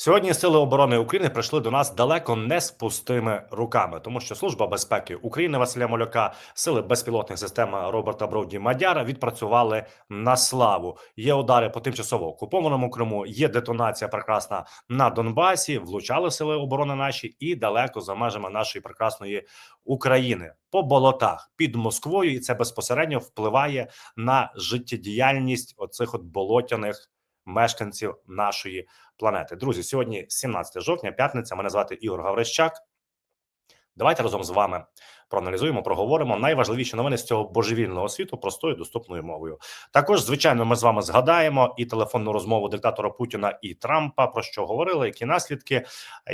Сьогодні сили оборони України прийшли до нас далеко не з пустими руками, тому що служба безпеки України Василя Моляка, сили безпілотних систем Роберта Броуді Мадяра відпрацювали на славу. Є удари по тимчасово окупованому Криму. Є детонація прекрасна на Донбасі. Влучали сили оборони наші і далеко за межами нашої прекрасної України по болотах під Москвою, і це безпосередньо впливає на життєдіяльність оцих от болотяних мешканців нашої планети. Друзі, сьогодні 17 жовтня, п'ятниця. Мене звати Ігор Гаврищак. Давайте разом з вами проаналізуємо, проговоримо найважливіші новини з цього божевільного світу простою доступною мовою. Також, звичайно, ми з вами згадаємо і телефонну розмову диктатора Путіна і Трампа про що говорили, які наслідки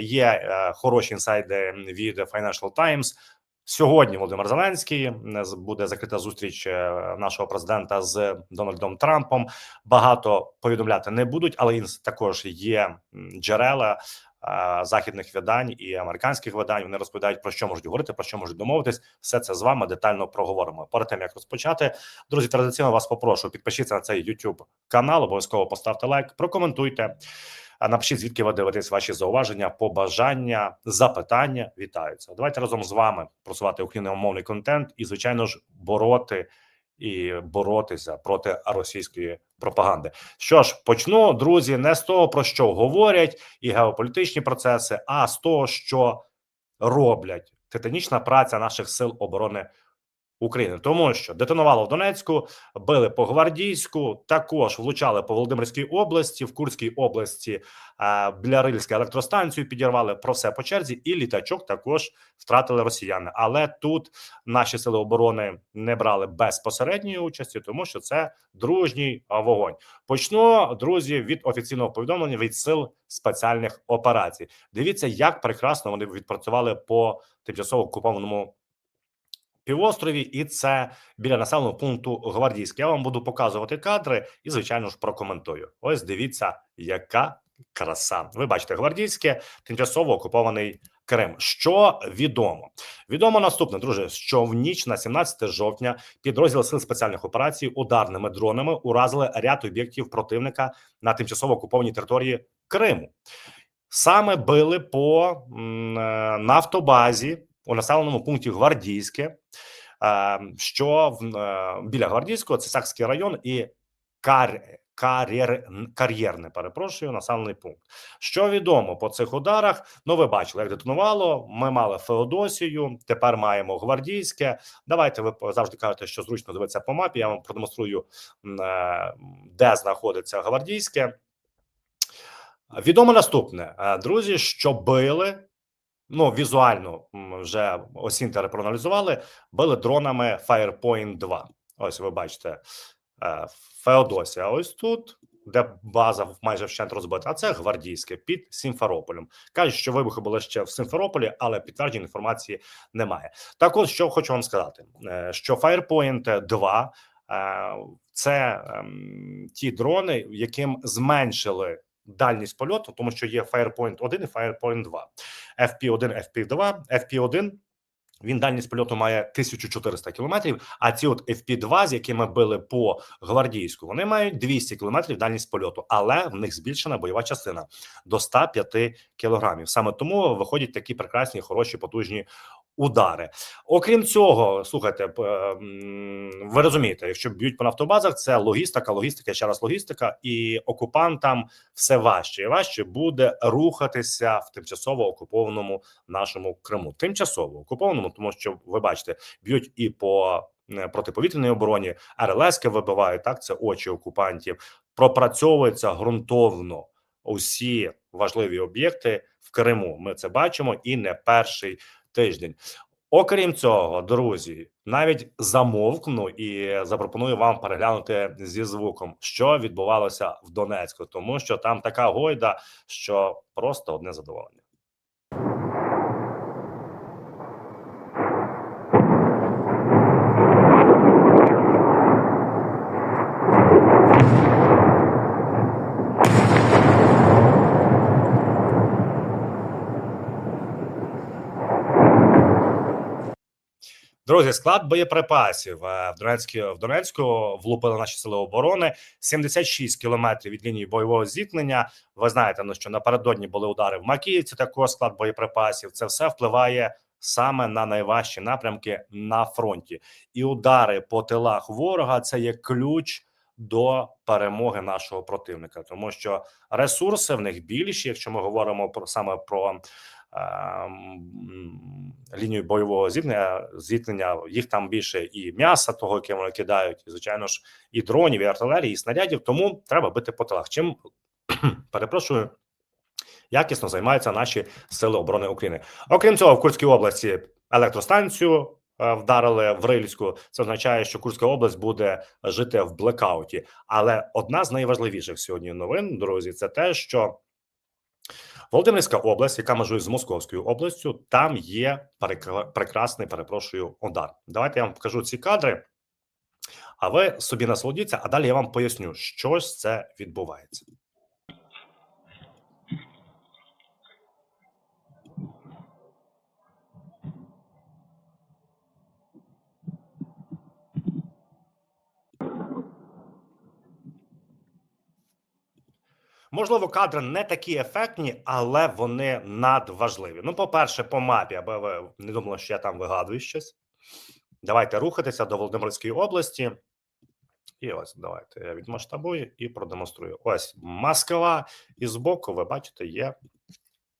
є е, хороші інсайди від Financial Times. Сьогодні Володимир Зеленський буде закрита зустріч е, нашого президента з Дональдом Трампом. Багато повідомляти не будуть, але також є джерела е, західних видань і американських видань. Вони розповідають про що можуть говорити, про що можуть домовитись. Все це з вами детально проговоримо. Перед тим як розпочати, друзі, традиційно вас попрошу підпишіться на цей YouTube канал. Обов'язково поставте лайк, прокоментуйте. Напишіть, звідки ви дивитесь ваші зауваження, побажання, запитання. Вітаються. Давайте разом з вами просувати україномовний контент і, звичайно ж, бороти і боротися проти російської пропаганди. Що ж, почну, друзі, не з того, про що говорять і геополітичні процеси, а з того, що роблять титанічна праця наших сил оборони України, тому що детонувало в Донецьку, били по гвардійську, також влучали по Володимирській області, в Курській області е, Блярильську електростанцію підірвали про все по черзі, і літачок також втратили росіяни. Але тут наші сили оборони не брали безпосередньої участі, тому що це дружній вогонь. Почну друзі від офіційного повідомлення від сил спеціальних операцій. Дивіться, як прекрасно вони відпрацювали по тимчасово окупованому півострові, і це біля населеного пункту Гвардійське. Я вам буду показувати кадри і, звичайно ж, прокоментую. Ось дивіться, яка краса. Ви бачите, гвардійське тимчасово окупований Крим. Що відомо? Відомо наступне, друже, що в ніч на 17 жовтня підрозділ сил спеціальних операцій ударними дронами уразили ряд об'єктів противника на тимчасово окупованій території Криму. Саме били по е, нафтобазі у населеному пункті Гвардійське, що е, біля Гвардійського це Сакський район і Кар. Кар'єр кар'єрне, перепрошую, населений пункт. Що відомо по цих ударах? Ну, ви бачили, як детонувало. Ми мали Феодосію, тепер маємо гвардійське. Давайте ви завжди кажете, що зручно дивитися по мапі. Я вам продемонструю, е, де знаходиться гвардійське. Відомо наступне, е, друзі, що били Ну, візуально вже осінтери проаналізували, били дронами Firepoint 2. Ось ви бачите е, Феодосія. Ось тут, де база майже вщент розбита. А це гвардійське під Сімферополем. Кажуть, що вибухи були ще в Сімферополі, але підтверджень інформації немає. Так, от що хочу вам сказати: е, що Firepoint 2 е, це ем, ті дрони, яким зменшили дальність польоту, тому що є Firepoint 1 і Firepoint 2. FP1, FP2, FP1 він дальність польоту має 1400 кілометрів. А ці от FP2, з якими били по гвардійську, вони мають 200 кілометрів дальність польоту, але в них збільшена бойова частина до 105 кілограмів. Саме тому виходять такі прекрасні, хороші, потужні удари. Окрім цього, слухайте, ви розумієте, якщо б'ють по нафтобазах, це логістика, логістика, ще раз логістика, і окупантам все важче і важче буде рухатися в тимчасово окупованому нашому Криму. Тимчасово окупованому, тому що ви бачите, б'ють і по е, протиповітряній обороні, РЛСки вибивають так. Це очі окупантів, пропрацьовується ґрунтовно усі важливі об'єкти в Криму. Ми це бачимо, і не перший тиждень. Окрім цього, друзі, навіть замовкну і запропоную вам переглянути зі звуком, що відбувалося в Донецьку, тому що там така гойда, що просто одне задоволення. Друзі, склад боєприпасів е, в Донецьку в Донецьку влупили наші сили оборони 76 кілометрів від лінії бойового зіткнення. Ви знаєте, ну що напередодні були удари в Макіївці. Також склад боєприпасів. Це все впливає саме на найважчі напрямки на фронті, і удари по тилах ворога це є ключ до перемоги нашого противника, тому що ресурси в них більші, якщо ми говоримо про саме про лінію бойового зіткнення, зіткнення, їх там більше і м'яса, того, яке вони кидають, і звичайно ж, і дронів, і артилерії, і снарядів. Тому треба бити по тилах. Чим перепрошую. Якісно займаються наші сили оборони України. Окрім цього, в Курській області електростанцію е, вдарили в Рильську. Це означає, що Курська область буде жити в блекауті. Але одна з найважливіших сьогодні новин, друзі, це те, що Володимирська область, яка межує з Московською областю, там є прекрасний, перепрошую, удар. Давайте я вам покажу ці кадри. А ви собі насолодіться, а далі я вам поясню, що ж це відбувається. Можливо, кадри не такі ефектні, але вони надважливі. Ну, по-перше, по мапі, аби ви не думали, що я там вигадую щось. Давайте рухатися до Володимирської області. І ось давайте я відмасштабую і продемонструю. Ось Москва, і збоку, ви бачите, є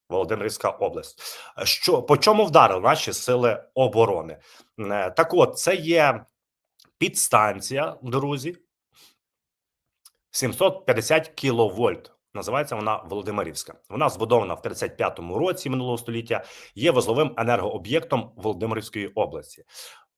Володимирська область. Що по чому вдарили наші сили оборони? Е, Так, от це є підстанція, друзі. 750 кіловольт. Називається вона Володимирівська. Вона збудована в 55-му році минулого століття. Є вузловим енергооб'єктом Володимирівської області.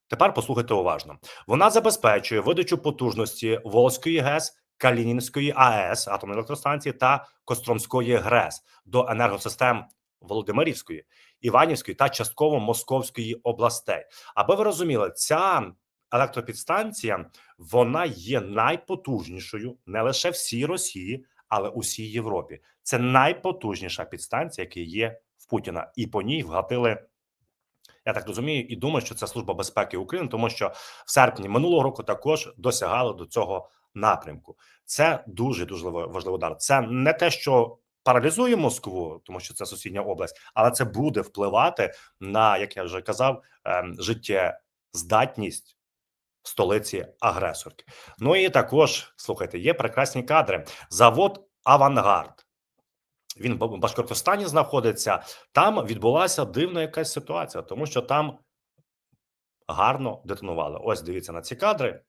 Тепер послухайте уважно. Вона забезпечує видачу потужності Волзької ГЕС, Калінінської АЕС атомної електростанції та Костромської ГРЕС до енергосистем Володимирівської, Іванівської та частково Московської областей. Аби ви розуміли, ця електропідстанція вона є найпотужнішою не лише всій Росії, але усій Європі. Це найпотужніша підстанція, яка є в Путіна, і по ній вгатили. Я так розумію, і думаю, що це служба безпеки України, тому що в серпні минулого року також досягали до цього напрямку. Це дуже дуже важливий удар. Це не те, що паралізує Москву, тому що це сусідня область, але це буде впливати на як я вже казав, ем, життєздатність столиці агресорки. Ну і також слухайте, є прекрасні кадри. Завод Авангард. Він в Башкортостані знаходиться. Там відбулася дивна якась ситуація, тому що там гарно детонували. Ось дивіться на ці кадри.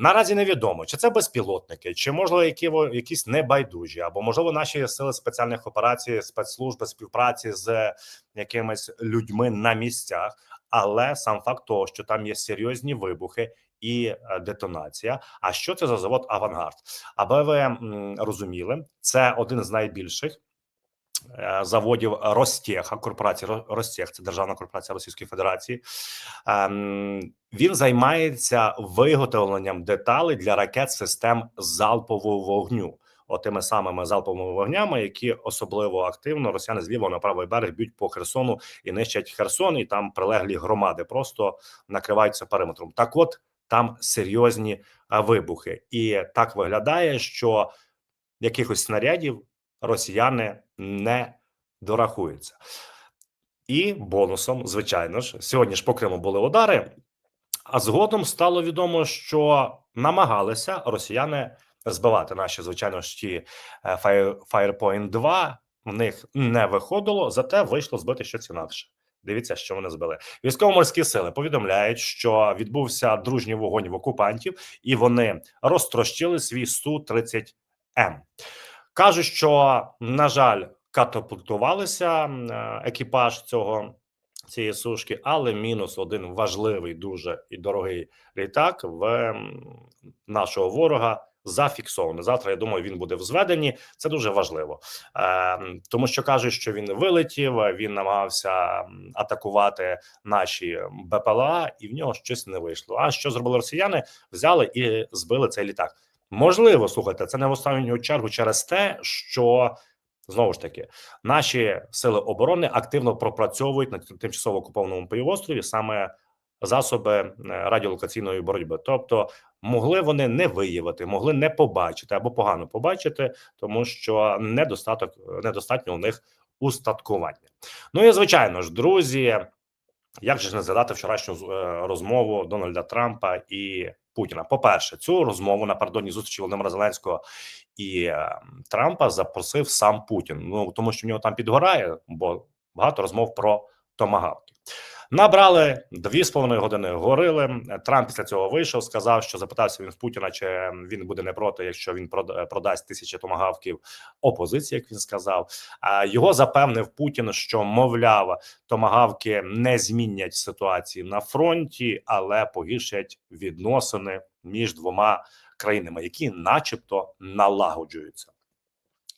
Наразі невідомо, чи це безпілотники, чи можливо які якісь небайдужі, або можливо наші сили спеціальних операцій, спецслужби співпраці з якимись людьми на місцях. Але сам факт того, що там є серйозні вибухи і е, детонація. А що це за завод Авангард? Аби ви розуміли, це один з найбільших заводів Ростеха, корпорації Ро- Ростех, це державна корпорація Російської Федерації. Ем, Він займається виготовленням деталей для ракет систем залпового вогню. Отими самими залповими вогнями, які особливо активно росіяни з лівого на правий берег б'ють по Херсону і нищать Херсон, і там прилеглі громади просто накриваються периметром. Так, от там серйозні вибухи, і так виглядає, що якихось снарядів росіяни не дорахуються. І бонусом, звичайно ж, сьогодні ж по Криму були удари. А згодом стало відомо, що намагалися росіяни збивати наші, звичайно ж, ті е, Firepoint 2. В них не виходило, зате вийшло збити щось інакше. Дивіться, що вони збили. Військово-морські сили повідомляють, що відбувся дружній вогонь в окупантів, і вони розтрощили свій су 30 м Кажуть, що на жаль, катапультувалися е, екіпаж цього цієї сушки, але мінус один важливий, дуже і дорогий літак в нашого ворога зафіксовано. Завтра я думаю, він буде в зведенні. Це дуже важливо, е, тому що кажуть, що він вилетів. Він намагався атакувати наші БПЛА, і в нього щось не вийшло. А що зробили росіяни? Взяли і збили цей літак. Можливо, слухайте, це не в останню чергу через те, що знову ж таки наші сили оборони активно пропрацьовують на тимчасово окупованому півострові саме засоби е, радіолокаційної боротьби. Тобто могли вони не виявити, могли не побачити або погано побачити, тому що недостаток недостатньо у них устаткування. Ну і звичайно ж, друзі. Як же ж не згадати вчорашню е, розмову Дональда Трампа і Путіна? По перше, цю розмову на пардоні зустрічі Володимира Зеленського і е, Трампа запросив сам Путін. Ну тому що в нього там підгорає, бо багато розмов про томагавки. Набрали дві з половиною години. Горили. Трамп після цього вийшов. Сказав, що запитався він з Путіна, чи він буде не проти, якщо він продасть тисячі томагавків опозиції, як він сказав. Його запевнив Путін, що мовляв, томагавки не змінять ситуації на фронті, але погіршать відносини між двома країнами, які, начебто, налагоджуються.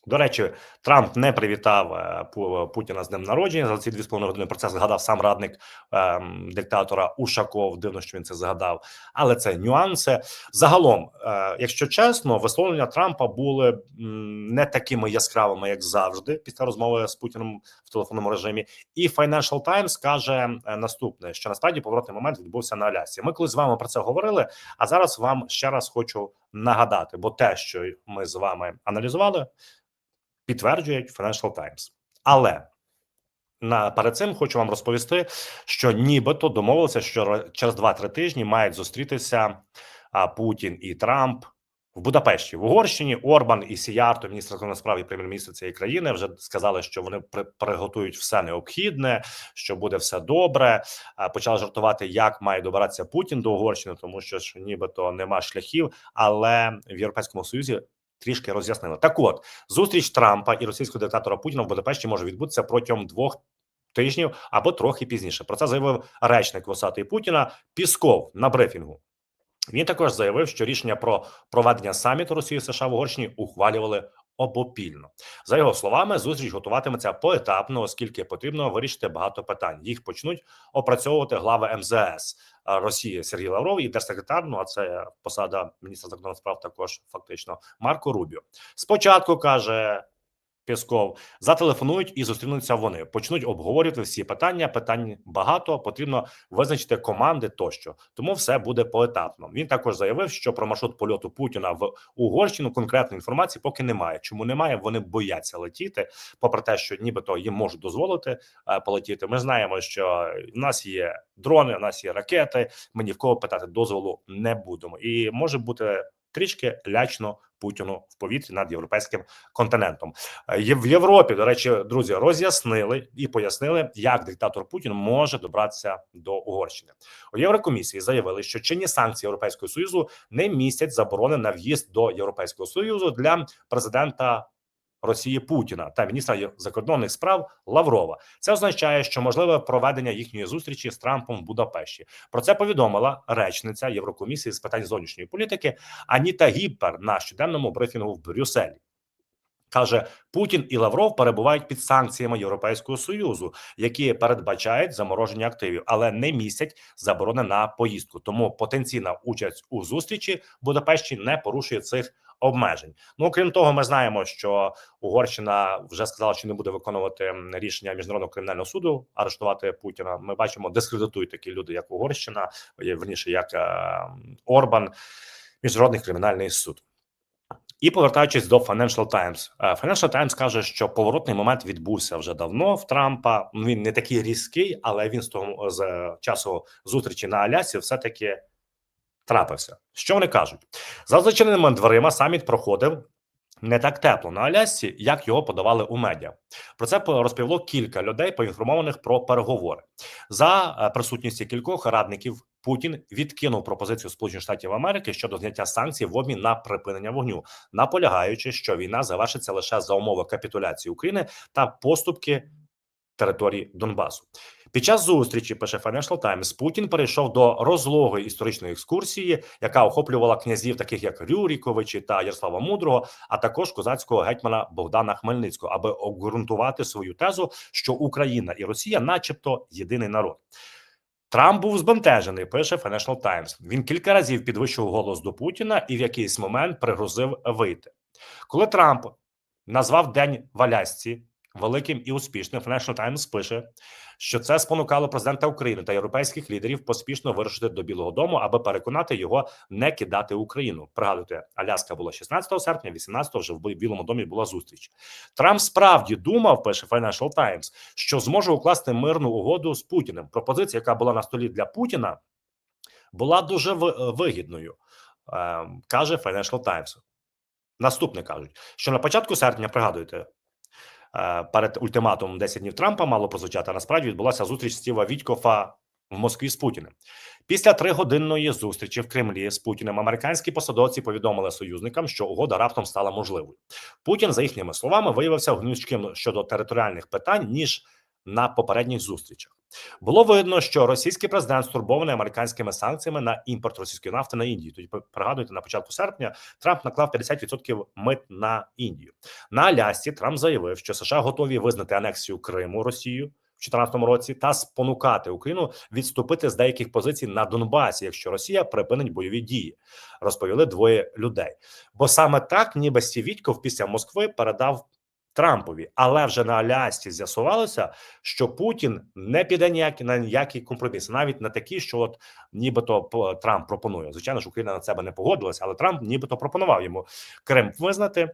До речі, Трамп не привітав е, Путіна з днем народження за ці дві з половиною години. Про це згадав сам радник е, диктатора Ушаков. Дивно, що він це згадав, але це нюанси. Загалом, е, якщо чесно, висловлення Трампа були не такими яскравими, як завжди, після розмови з Путіним в телефонному режимі. І Financial Times каже е, наступне: що насправді поворотний момент відбувся на Алясі. Ми коли з вами про це говорили. А зараз вам ще раз хочу нагадати, бо те, що ми з вами аналізували підтверджують Financial Times. Але на перед цим хочу вам розповісти, що нібито домовилися, що через 2-3 тижні мають зустрітися Путін і Трамп в Будапешті в Угорщині. Орбан і Сіярто, міністр закордонних справ і прем'єр-міністр цієї країни, вже сказали, що вони при приготують все необхідне, що буде все добре. Почали жартувати, як має добиратися Путін до Угорщини, тому що ж нібито нема шляхів, але в Європейському Союзі трішки роз'яснили. Так, от зустріч Трампа і російського диктатора Путіна в Будапешті може відбутися протягом двох тижнів або трохи пізніше. Про це заявив речник Восатий Путіна Пісков на брифінгу. Він також заявив, що рішення про проведення саміту Росії США в Угорщині ухвалювали обопільно. За його словами, зустріч готуватиметься поетапно, оскільки потрібно вирішити багато питань. Їх почнуть опрацьовувати глави МЗС Росії Сергій Лавров і держсекретар. Ну а це посада міністра закордонних справ. Також фактично Марко Рубіо. Спочатку каже Пісков зателефонують і зустрінуться. Вони почнуть обговорювати всі питання. Питань багато потрібно визначити команди тощо, тому все буде поетапно. Він також заявив, що про маршрут польоту Путіна в Угорщину конкретної інформації поки немає. Чому немає? Вони бояться летіти, попри те, що нібито їм можуть дозволити е, полетіти. Ми знаємо, що в нас є дрони, у нас є ракети. Ми ні в кого питати дозволу не будемо, і може бути трішки лячно Путіну в повітрі над європейським континентом. Е, в Європі, до речі, друзі, роз'яснили і пояснили, як диктатор Путін може добратися до Угорщини. У Єврокомісії заявили, що чинні санкції Європейського союзу не містять заборони на в'їзд до Європейського союзу для президента Росії Путіна та міністра закордонних справ Лаврова. Це означає, що можливе проведення їхньої зустрічі з Трампом в Будапешті. Про це повідомила речниця Єврокомісії з питань зовнішньої політики Аніта Гіппер на щоденному брифінгу в Брюсселі. Каже Путін і Лавров перебувають під санкціями Європейського союзу, які передбачають замороження активів, але не містять заборони на поїздку. Тому потенційна участь у зустрічі в Будапешті не порушує цих обмежень. Ну окрім того, ми знаємо, що Угорщина вже сказала, що не буде виконувати рішення міжнародного кримінального суду арештувати Путіна. Ми бачимо, дискредитують такі люди, як Угорщина, верніше, як е, Орбан, міжнародний кримінальний суд. І повертаючись до Financial Times. Е, Financial Times каже, що поворотний момент відбувся вже давно в Трампа. Він не такий різкий, але він з того з часу зустрічі на Алясі все таки трапився. Що вони кажуть за зачиненими дверима? Саміт проходив. Не так тепло на Алясці, як його подавали у медіа. Про це розповіло кілька людей, поінформованих про переговори за е, присутністю кількох радників. Путін відкинув пропозицію Сполучених Штатів Америки щодо зняття санкцій в обмін на припинення вогню, наполягаючи, що війна завершиться лише за умови капітуляції України та поступки території Донбасу. Під час зустрічі пише Financial Times, Путін перейшов до розлогої історичної екскурсії, яка охоплювала князів, таких як Рюріковичі та Ярослава Мудрого, а також козацького гетьмана Богдана Хмельницького, аби обґрунтувати свою тезу, що Україна і Росія, начебто, єдиний народ. Трамп був збентежений. Пише Financial Times. Він кілька разів підвищив голос до Путіна і в якийсь момент пригрозив вийти. Коли Трамп назвав День в Алясці великим і успішним, Financial Times пише, що це спонукало президента України та європейських лідерів поспішно вирушити до Білого Дому, аби переконати його не кидати Україну. Пригадуйте, Аляска була 16 серпня, 18 вже в Білому домі була зустріч. Трамп справді думав, пише Financial Times, що зможе укласти мирну угоду з Путіним. Пропозиція, яка була на столі для Путіна, була дуже ви- вигідною, е, каже Financial Times. Наступне кажуть, що на початку серпня, пригадуєте, перед ультиматумом 10 днів Трампа мало прозвучати. а Насправді відбулася зустріч Стіва Вітькофа в Москві з Путіним. Після тригодинної зустрічі в Кремлі з Путіним американські посадовці повідомили союзникам, що угода раптом стала можливою. Путін, за їхніми словами, виявився гнучким щодо територіальних питань ніж на попередніх зустрічах. Було видно, що російський президент стурбований американськими санкціями на імпорт російської нафти на Індію. Тоді пригадуєте, на початку серпня Трамп наклав 50% мит на Індію. На Алясці Трамп заявив, що США готові визнати анексію Криму Росію в 2014 році та спонукати Україну відступити з деяких позицій на Донбасі, якщо Росія припинить бойові дії. Розповіли двоє людей. Бо саме так, ніби Стівітьков після Москви передав. Трампові, але вже на Алясці з'ясувалося, що Путін не піде ніякі на ніякі компроміси, навіть на такі, що от нібито Трамп пропонує. Звичайно ж, Україна на себе не погодилася, але Трамп нібито пропонував йому Крим визнати,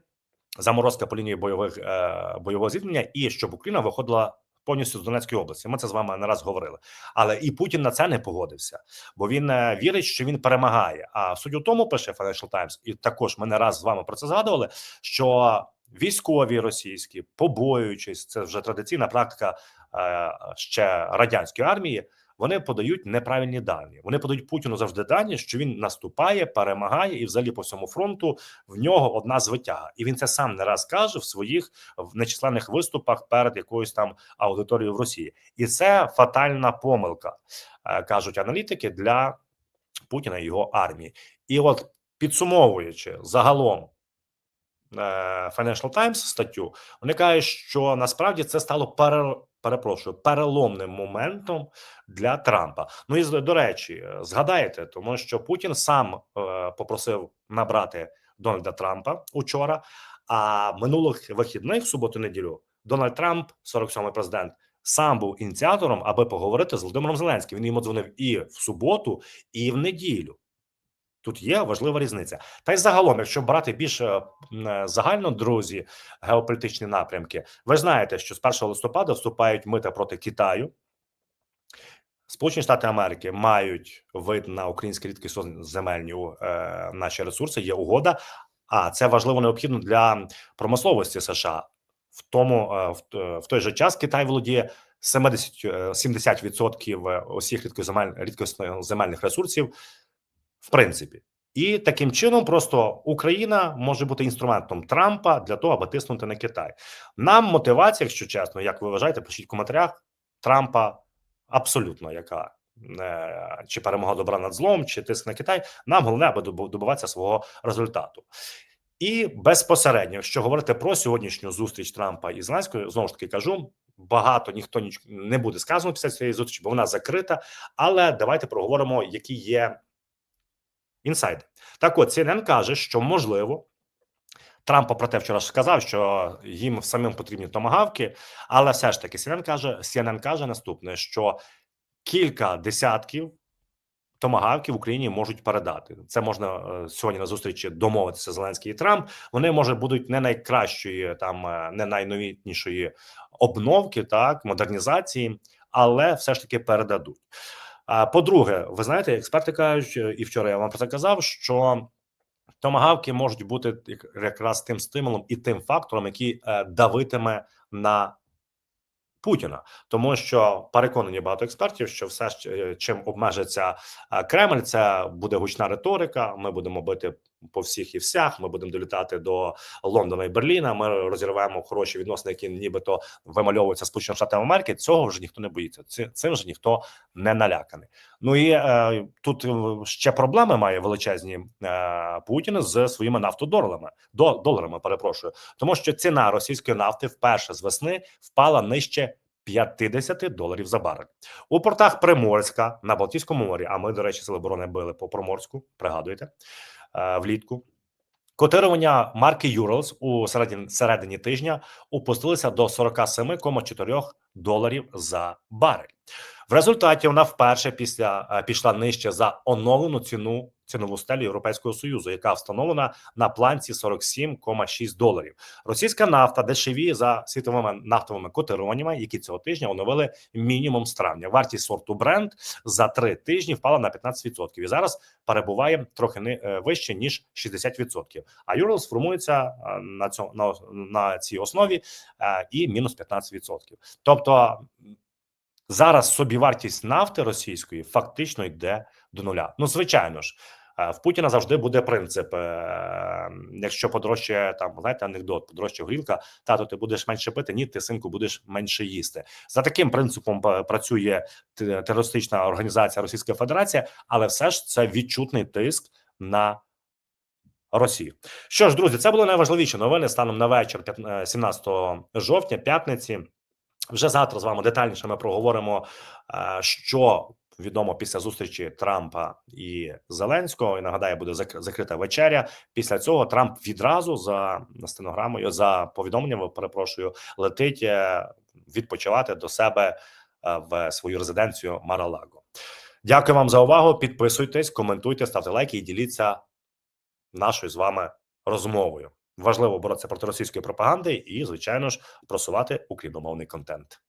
заморозка по лінії бойових е, бойового зіткнення, і щоб Україна виходила повністю з Донецької області. Ми це з вами не раз говорили. Але і Путін на це не погодився, бо він е, вірить, що він перемагає. А суть у тому пише Financial Times, і також ми не раз з вами про це згадували. Що військові російські, побоюючись, це вже традиційна практика е, ще радянської армії. Вони подають неправильні дані. Вони подають Путіну завжди дані, що він наступає, перемагає, і взагалі по всьому фронту в нього одна звитяга. І він це сам не раз каже в своїх в нечисленних виступах перед якоюсь там аудиторією в Росії. І це фатальна помилка, е, кажуть аналітики для Путіна і його армії. І от підсумовуючи загалом. Е, Financial Times статтю вони кажуть, що насправді це стало пере, перепрошую переломним моментом для Трампа. Ну і до речі, е, згадаєте, тому що Путін сам е, попросив набрати Дональда Трампа учора. А минулих вихідних в суботу неділю Дональд Трамп, 47-й президент, сам був ініціатором, аби поговорити з Володимиром Зеленським. Він йому дзвонив і в суботу, і в неділю. Тут є важлива різниця. Та й загалом, якщо брати більш е, е, загально, друзі, геополітичні напрямки, ви знаєте, що з 1 листопада вступають мита проти Китаю. Сполучені Штати Америки мають вид на українські рідкісноземельні е, наші ресурси. Є угода, а це важливо необхідно для промисловості США. В тому в, той же час Китай володіє 70, е, 70% усіх рідкоземель, рідкозноземельних ресурсів, в принципі. І таким чином, просто Україна може бути інструментом Трампа для того, аби тиснути на Китай. Нам мотивація, якщо чесно, як ви вважаєте, пишіть в коментарях Трампа абсолютно яка. Е, Чи перемога добра над злом, чи тиск на Китай. Нам головне, аби добу- добиватися свого результату. І безпосередньо, якщо говорити про сьогоднішню зустріч Трампа і Зеленського, знову ж таки кажу, багато ніхто не буде сказано після цієї зустрічі, бо вона закрита. Але давайте проговоримо, які є інсайди. Так, от CNN каже, що можливо. Трампа про те вчора сказав, що їм самим потрібні томагавки, але все ж таки CNN каже, CNN каже наступне: що кілька десятків томагавків Україні можуть передати. Це можна е, сьогодні на зустрічі домовитися Зеленський і Трамп. Вони може будуть не найкращої, там е, не найновітнішої обновки, так модернізації, але все ж таки передадуть. По-друге, ви знаєте, експерти кажуть, е, і вчора я вам про це казав, що томагавки можуть бути якраз тим стимулом і тим фактором, який е, давитиме на Путіна, тому що переконані багато експертів, що все е, чим обмежиться Кремль, це буде гучна риторика. Ми будемо бити по всіх і всях. Ми будемо долітати до Лондона і Берліна. Ми розірваємо хороші відносини, які нібито вимальовуються Сполученими Штатами Америки. Цього вже ніхто не боїться. Ци- Цим вже ніхто не наляканий. Ну і е, тут е, ще проблеми має величезні е, Путін з своїми нафтодоларами. До доларами, перепрошую, тому що ціна російської нафти вперше з весни впала нижче 50 доларів за барель. У портах Приморська на Балтійському морі. А ми, до речі, сили оборони били по Приморську. Пригадуєте влітку. Котирування марки Юрос у середині, середині тижня опустилися до 47,4 доларів за барель. В результаті вона вперше після е, пішла нижче за оновлену ціну цінову стелю Європейського союзу, яка встановлена на планці 47,6 доларів. Російська нафта дешевіє за світовими нафтовими котируваннями, які цього тижня оновили мінімум з травня. Вартість сорту Brent за три тижні впала на 15% і зараз перебуває трохи не вище ніж 60%. А Urals формується е, на цьому на, на цій основі е, і мінус 15%. Тобто зараз собівартість нафти російської фактично йде до нуля. Ну звичайно ж. е, В Путіна завжди буде принцип: е, якщо подорожчає там, знаєте, анекдот, подорожчає горілка, тато, ти будеш менше пити, ні, ти синку будеш менше їсти. За таким принципом е, працює терористична організація Російська Федерація, але все ж це відчутний тиск на Росію. Що ж, друзі, це були найважливіші новини станом на вечір п'ят- е, 17 жовтня, п'ятниці. Вже завтра з вами детальніше ми проговоримо, е, що відомо після зустрічі Трампа і Зеленського. І нагадаю, буде зак- закрита вечеря. Після цього Трамп відразу за стенограмою за повідомленням, перепрошую, летить е, відпочивати до себе е, в свою резиденцію Маралаго. Дякую вам за увагу. Підписуйтесь, коментуйте, ставте лайки і діліться нашою з вами розмовою. Важливо боротися проти російської пропаганди і, звичайно ж, просувати україномовний контент.